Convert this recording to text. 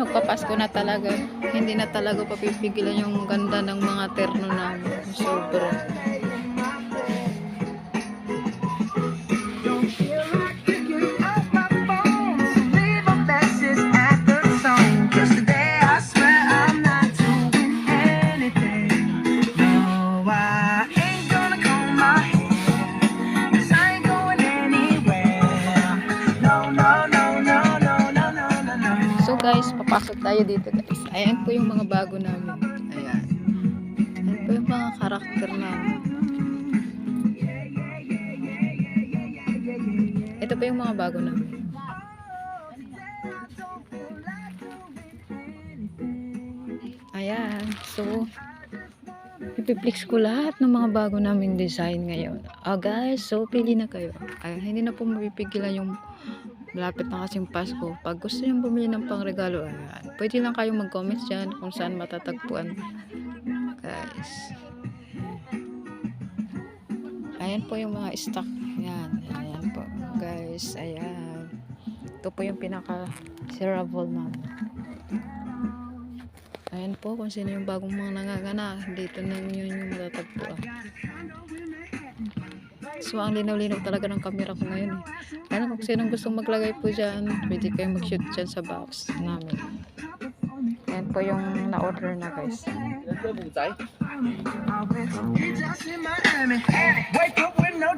magpapasko na talaga. Hindi na talaga papipigilan yung ganda ng mga terno namin. Sobra. So guys, papasok tayo dito guys. Ayan po yung mga bago namin. Ayan. Ayan po yung mga karakter namin. Ito po yung mga bago namin. Ayan. So, ipiplex ko lahat ng mga bago naming design ngayon. Ah guys, so pili na kayo. Ay, hindi na po mapipigilan yung malapit na kasing Pasko. Pag gusto nyo bumili ng pangregalo, ayan. Pwede lang kayong mag-comment dyan kung saan matatagpuan. Guys. Ayan po yung mga stock. Ayan. Ayan po. Guys, ayan. Ito po yung pinaka-serable namin. Ayan po kung sino yung bagong mga nangangana. Dito na yun yung matatagpuan. So, ang linaw-linaw talaga ng camera ko ngayon eh. Ano, kung sinong gustong maglagay po dyan, pwede kayong mag-shoot dyan sa box namin. Ayan po yung na-order na guys. Wake up with no